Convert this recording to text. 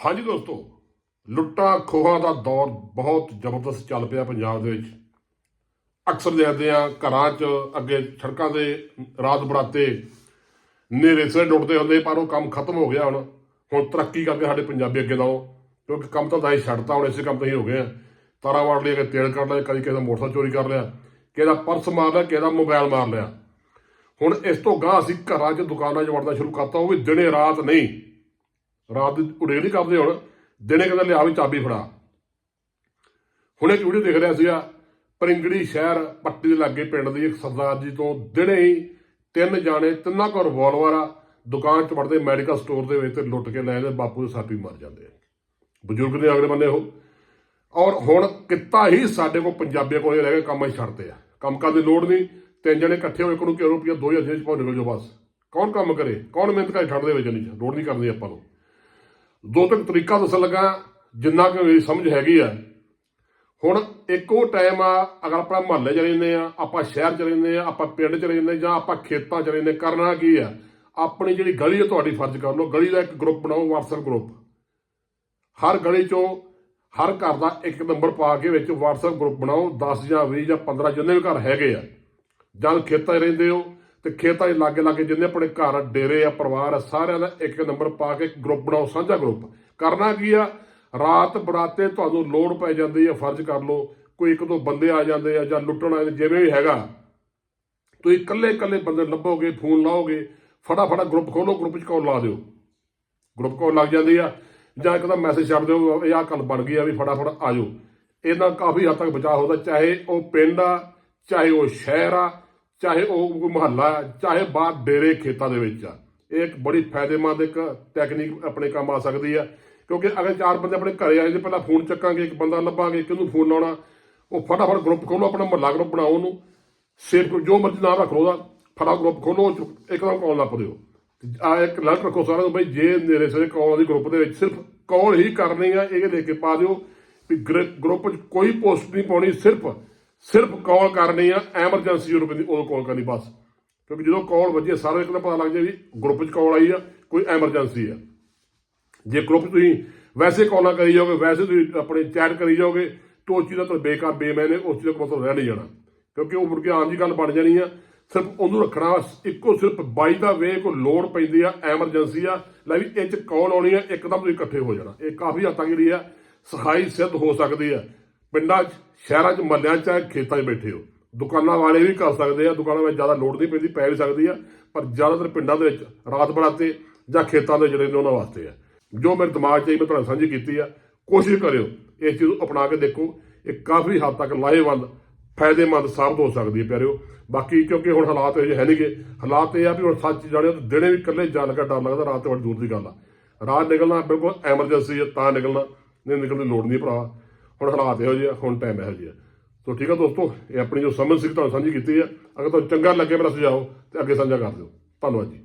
ਹਾਂਜੀ ਦੋਸਤੋ, ਲੁੱਟਾਂ ਖੋਹਾਂ ਦਾ ਦੌਰ ਬਹੁਤ ਜ਼ਬਰਦਸਤ ਚੱਲ ਪਿਆ ਪੰਜਾਬ ਦੇ ਵਿੱਚ। ਅਕਸਰ ਦੇਖਦੇ ਆ ਘਰਾਂ 'ਚ ਅੱਗੇ ਸੜਕਾਂ ਦੇ ਰਾਤ ਬਰਾਤੇ ਨੇਰੇ ਸਿਰ ਡੁੱਟਦੇ ਹੁੰਦੇ ਪਰ ਉਹ ਕੰਮ ਖਤਮ ਹੋ ਗਿਆ ਹੁਣ। ਹੁਣ ਤਰੱਕੀ ਕਰਕੇ ਸਾਡੇ ਪੰਜਾਬੀ ਅੱਗੇ ਲਾਓ, ਕਿਉਂਕਿ ਕੰਮ ਤਾਂ ਦਾਈ ਛੱਡਤਾ, ਹੁਣ ਇਸੇ ਕੰਮ ਤੇ ਹੀ ਹੋ ਗਏ ਆ ਤਾਰਾ ਵਾੜ ਲਈ ਕਿ ਤੇਲ ਕੱਢ ਲਿਆ, ਕਦੀ ਕਿਸੇ ਦਾ ਮੋਟਰਸਾਈਕਲ ਚੋਰੀ ਕਰ ਲਿਆ, ਕਿਸੇ ਦਾ ਪਰਸ ਮਾਰ ਲਿਆ, ਕਿਸੇ ਦਾ ਮੋਬਾਈਲ ਮਾਰ ਲਿਆ। ਹੁਣ ਇਸ ਤੋਂ ਗਾਂ ਅਸੀਂ ਘਰਾਂ 'ਚ ਦੁਕਾਨਾਂ 'ਚ ਵੜਨਾ ਸ਼ੁਰੂ ਕਰਤਾ, ਉਹ ਵੀ ਦਿਨੇ ਰਾਤ ਨਹੀਂ। ਰਾਤ ਦੀ ਉਡੀਕ ਨਹੀਂ ਕਰਦੇ ਹੁਣ, ਦਿਨੇ ਕਹਿੰਦਾ ਲਿਆ ਵੀ ਚਾਬੀ ਫੜਾ। ਹੁਣ ਇੱਕ ਵੀਡੀਓ ਦੇਖ ਰਿਹਾ ਸੀਗਾ, ਪਰਿੰਗੜੀ ਸ਼ਹਿਰ ਪੱਟੀ ਦੇ ਲਾਗੇ ਪਿੰਡ ਦੀ ਇੱਕ ਸਰਦਾਰ ਜੀ ਤੋਂ ਦਿਨੇ ਹੀ ਤਿੰਨ ਜਾਣੇ, ਤਿੰਨਾਂ ਕੋਲ ਰਿਵਾਲਵਰ ਆ, ਦੁਕਾਨ 'ਚ ਵੜਦੇ ਮੈਡੀਕਲ ਸਟੋਰ ਦੇ ਵਿੱਚ ਤੇ ਲੁੱਟ ਕੇ ਲੈ ਜਾਂਦੇ, ਬਾਪੂ ਦੇ ਸਾਥੀ ਮਰ ਜਾਂਦੇ ਆ। ਬਜ਼ੁਰਗ ਦੇ ਅਗਲੇ ਬੰਦੇ ਉਹ। ਔਰ ਹੁਣ ਕਿੱਤਾ ਹੀ ਸਾਡੇ ਕੋਲ ਪੰਜਾਬੀਆਂ ਕੋਲੇ ਰਹਿ ਕੇ ਕੰਮ ਹੀ ਛੱਡਦੇ ਆ। ਕੰਮ ਕਰਨ ਦੀ ਲੋੜ ਨਹੀਂ, ਤਿੰਨ ਜਣੇ ਇਕੱਠੇ ਹੋਏ, ਇੱਕ ਕੋਲ ਕਿਉਂ ਰੁਪਿਆ 2000 ਜੇਬ ਚ ਪਾਉ ਨਿਕਲ ਜਾਓ ਬਸ। ਕੌਣ ਕੰਮ ਕਰੇ? ਕੌਣ ਮਿਹਨਤ ਕਰੇ ਛੱਡਦੇ ਵਿੱਚ ਨਹੀਂ ਲੋੜ ਨਹੀਂ ਕਰਨੀ ਆਪਾਂ ਨੂੰ। ਦੋ ਤਿੰਨ ਤਰੀਕਾ ਦੱਸਣ ਲੱਗਾ, ਜਿੰਨਾ ਕਿ ਮੇਰੀ ਸਮਝ ਹੈਗੀ ਆ। ਹੁਣ ਇੱਕੋ ਟਾਈਮ ਆ, ਅਗਰ ਆਪਾਂ ਮਹੱਲੇ ਚ ਰਹਿੰਦੇ ਆ, ਆਪਾਂ ਸ਼ਹਿਰ ਚ ਰਹਿੰਦੇ ਆ, ਆਪਾਂ ਪਿੰਡ ਚ ਰਹਿੰਦੇ ਜਾਂ ਆਪਾਂ ਖੇਤਾਂ ਚ ਰਹਿੰਦੇ ਕਰਨਾ ਕੀ ਆ? ਆਪਣੀ ਜਿਹੜੀ ਗਲੀ ਹੈ ਤੁਹਾਡੀ ਫਰਜ਼ ਕਰ ਲਓ। ਗਲੀ ਦਾ ਇੱਕ ਗਰੁੱਪ ਬਣਾਓ, WhatsApp ਗਰੁੱਪ ਹਰ ਗਲੀ ਚੋਂ ਹਰ ਘਰ ਦਾ ਇੱਕ ਨੰਬਰ ਪਾ ਕੇ ਵਿੱਚ WhatsApp ਗਰੁੱਪ ਬਣਾਓ। 10 ਜਾਂ 20 ਜਾਂ 15 ਜਿੰਨੇ ਵੀ ਘਰ ਹੈਗੇ ਆ। ਜਾਂ ਖੇਤਾਂ 'ਚ ਰਹਿੰਦੇ ਹੋ ਤੇ ਖੇਤਾਂ 'ਚ ਲਾਗੇ ਲਾਗੇ ਜਿੰਨੇ ਆਪਣੇ ਘਰ, ਡੇਰੇ ਆ, ਪਰਿਵਾਰ ਆ, ਸਾਰਿਆਂ ਦਾ ਇੱਕ ਨੰਬਰ ਪਾ ਕੇ ਗਰੁੱਪ ਬਣਾਓ, ਸਾਂਝਾ ਗਰੁੱਪ ਕਰਨਾ ਕੀ ਆ? ਰਾਤ ਬਰਾਤੇ ਤੁਹਾਨੂੰ ਲੋੜ ਪੈ ਜਾਂਦੀ ਆ, ਫਰਜ਼ ਕਰ ਲਓ। ਕੋਈ ਇੱਕ ਦੋ ਬੰਦੇ ਆ ਜਾਂਦੇ ਆ ਜਾਂ ਲੁੱਟਣ ਆਏ ਜਿਵੇਂ ਵੀ ਹੈਗਾ। ਤੁਸੀਂ ਇਕੱਲੇ ਇਕੱਲੇ ਬੰਦੇ ਲੱਭੋਗੇ, ਫੋਨ ਲਾਓਗੇ, ਫਟਾਫਟ ਗਰੁੱਪ ਖੋਲੋ ਗਰੁੱਪ 'ਚ ਕਾਲ ਲਾ ਦਿਓ। ਗਰੁੱਪ ਕਾਲ ਲੱਗ ਜਾਂਦੀ ਆ, ਜਾਂ ਇੱਕ ਤਾਂ ਮੈਸੇਜ ਛੱਡ ਦਿਓ, ਇਹ ਆਹ ਗੱਲ ਬਣ ਗਈ ਆ ਵੀ ਫਟਾਫਟ ਆ ਜਾਓ। ਇਹਨਾਂ ਕਾਫੀ ਹੱਦ ਤੱਕ ਬਚਾਅ ਹੁੰਦਾ ਚਾਹੇ ਉਹ ਪਿੰਡ ਆ, ਚਾਹੇ ਉਹ ਸ਼ਹਿਰ ਆ ਚਾਹੇ ਉਹ ਕੋਈ ਮੁਹੱਲਾ ਆ ਚਾਹੇ ਬਾਹਰ ਡੇਰੇ ਖੇਤਾਂ ਦੇ ਵਿੱਚ ਆ, ਇਹ ਇੱਕ ਬੜੀ ਫਾਇਦੇਮੰਦ ਇੱਕ ਟੈਕਨੀਕ ਆਪਣੇ ਕੰਮ ਆ ਸਕਦੀ ਆ। ਕਿਉਂਕਿ ਅਗਰ ਚਾਰ ਬੰਦੇ ਆਪਣੇ ਘਰੇ ਆਏ ਤੇ ਪਹਿਲਾਂ ਫੋਨ ਚੱਕਾਂਗੇ, ਇੱਕ ਬੰਦਾ ਲੱਭਾਂਗੇ, ਕਿਹਨੂੰ ਫੋਨ ਲਾਉਣਾ, ਉਹ ਫਟਾਫਟ ਗਰੁੱਪ ਖੋਲੋ, ਆਪਣਾ ਮਹੱਲਾ ਗਰੁੱਪ ਬਣਾਓ ਉਹਨੂੰ। ਸੇਵ ਜੋ ਮਰਜ਼ੀ ਨਾਮ ਰੱਖ ਲਓ ਉਹਦਾ, ਫਟਾਫਟ ਗਰੁੱਪ ਖੋਲੋ ਉਹ ਇੱਕਦਮ ਕਾਲ ਲੱਭ ਦਿਓ ਆ ਇੱਕ ਲਰਕ ਰੱਖੋ ਸਾਰਿਆਂ ਨੂੰ ਬਈ, ਜੇ ਮੇਰੇ ਸਾਰੇ ਕਾਲ ਦੀ ਗਰੁੱਪ ਦੇ ਵਿੱਚ, ਸਿਰਫ ਕਾਲ ਹੀ ਕਰਨੀ ਆ ਇਹ ਦੇ ਕੇ ਪਾ ਦਿਓ ਵੀ ਗਰੁੱਪ 'ਚ ਕੋਈ ਪੋਸਟ ਨਹੀਂ ਪਾਉਣੀ, ਸਿਰਫ ਸਿਰਫ ਕਾਲ ਕਰਨੀ ਆ ਐਮਰਜੈਂਸੀ ਜਦੋਂ ਪੈਂਦੀ ਉਦੋਂ ਕਾਲ ਕਰਨੀ, ਬਸ। ਕਿਉਂਕਿ ਜਦੋਂ ਕਾਲ ਵੱਜੇ ਸਾਰਿਆਂ ਨੂੰ ਪਤਾ ਲੱਗ ਜਾਏ ਵੀ ਗਰੁੱਪ 'ਚ ਕਾਲ ਆਈ ਆ, ਕੋਈ ਐਮਰਜੈਂਸੀ ਆ। ਜੇ ਗਰੁੱਪ ਤੁਸੀਂ ਵੈਸੇ ਕਾਲਾਂ ਕਰੀ ਜਾਓਗੇ, ਵੈਸੇ ਤੁਸੀਂ ਆਪਣੇ ਚੈਟ ਕਰੀ ਜਾਓਗੇ, ਤਾਂ ਉਸ ਚੀਜ਼ ਦਾ ਤਾਂ ਬੇਕਾਰ ਬੇਮੈਨੇ ਉਸ ਚੀਜ਼ ਦਾ ਮਤਲਬ ਰਹਿ ਨਹੀਂ ਜਾਣਾ। ਕਿਉਂਕਿ ਉਹ ਮੁੜ ਕੇ ਆਮ ਜੀ ਗੱਲ ਬਣ ਜਾਣੀ ਆ, ਸਿਰਫ ਉਹਨੂੰ ਰੱਖਣਾ, ਇੱਕੋ ਸਿਰਫ ਬਾਈ ਦਾ ਵੇ ਕੋ ਲੋੜ ਪੈਂਦੀ ਆ ਐਮਰਜੈਂਸੀ ਆ, ਲੈ ਵੀ ਇਹ ਚ ਕਾਲ ਆਉਣੀ ਆ, ਇੱਕਦਮ ਤੁਸੀਂ ਇਕੱਠੇ ਹੋ ਜਾਣਾ। ਇਹ ਕਾਫੀ ਹੱਦ ਤੱਕ ਜਿਹੜੀ ਆ ਸਹਾਈ ਸਿੱਧ ਹੋ ਸਕਦੀ ਆ। ਪਿੰਡਾਂ 'ਚ, ਸ਼ਹਿਰਾਂ 'ਚ, ਮਹੱਲਿਆਂ 'ਚ ਚਾਹੇ ਖੇਤਾਂ 'ਚ ਬੈਠੇ ਹੋ। ਦੁਕਾਨਾਂ ਵਾਲੇ ਵੀ ਕਰ ਸਕਦੇ ਆ, ਦੁਕਾਨਾਂ ਵਿੱਚ ਜ਼ਿਆਦਾ ਲੋੜ ਨਹੀਂ ਪੈਂਦੀ, ਪੈ ਵੀ ਸਕਦੀ ਆ, ਪਰ ਜ਼ਿਆਦਾਤਰ ਪਿੰਡਾਂ ਦੇ ਵਿੱਚ ਰਾਤ ਬਰਾਤੇ ਜਾਂ ਖੇਤਾਂ ਦੇ ਜਿਹੜੇ ਨੇ ਉਹਨਾਂ ਵਾਸਤੇ ਆ। ਜੋ ਮੇਰੇ ਦਿਮਾਗ 'ਚ ਆਈ, ਮੈਂ ਤੁਹਾਨੂੰ ਸਾਂਝੀ ਕੀਤੀ ਆ, ਕੋਸ਼ਿਸ਼ ਕਰਿਓ ਇਸ ਚੀਜ਼ ਨੂੰ ਅਪਣਾ ਕੇ ਦੇਖੋ, ਇਹ ਕਾਫੀ ਹੱਦ ਤੱਕ ਲਾਹੇਵੰਦ, ਫਾਇਦੇਮੰਦ ਸਾਬਤ ਹੋ ਸਕਦੀ ਹੈ ਪਿਆਰਿਓ। ਬਾਕੀ ਕਿਉਂਕਿ ਹੁਣ ਹਾਲਾਤ ਇਹੋ ਜਿਹੇ ਹੈ ਨਹੀਂਗੇ, ਹਾਲਾਤ ਇਹ ਆ ਵੀ ਹੁਣ ਸੱਚ ਜਾਣਿਓ ਤਾਂ ਦਿਨੇ ਵੀ ਇਕੱਲੇ ਜਾਣ ਲੱਗਾ ਡਰ ਲੱਗਦਾ, ਰਾਤ ਤੋਂ ਬੜੀ ਦੂਰ ਦੀ ਗੱਲ ਆ। ਰਾਤ ਨਿਕਲਣਾ ਬਿਲਕੁਲ ਐਮਰਜੈਂਸੀ ਹੈ ਤਾਂ ਨਿਕਲਣਾ, ਨਹੀਂ ਨਿਕਲਣ ਦੀ ਲੋੜ ਨਹੀਂ ਭਰਾ। ਹੁਣ ਹਾਲਾਤ ਇਹੋ ਜਿਹੇ ਹੁਣ ਟਾਈਮ ਇਹੋ ਜਿਹਾ ਸੋ ਠੀਕ ਆ ਦੋਸਤੋ, ਇਹ ਆਪਣੀ ਜੋ ਸਮਝ ਸੀ, ਤੁਹਾਨੂੰ ਸਾਂਝੀ ਕੀਤੀ ਹੈ ਅਗਰ ਤੁਹਾਨੂੰ ਚੰਗਾ ਲੱਗੇ, ਮੇਰਾ ਸੁਝਾਓ ਤੇ ਅੱਗੇ ਸਾਂਝਾ ਕਰ ਦਿਓ। ਧੰਨਵਾਦ ਜੀ।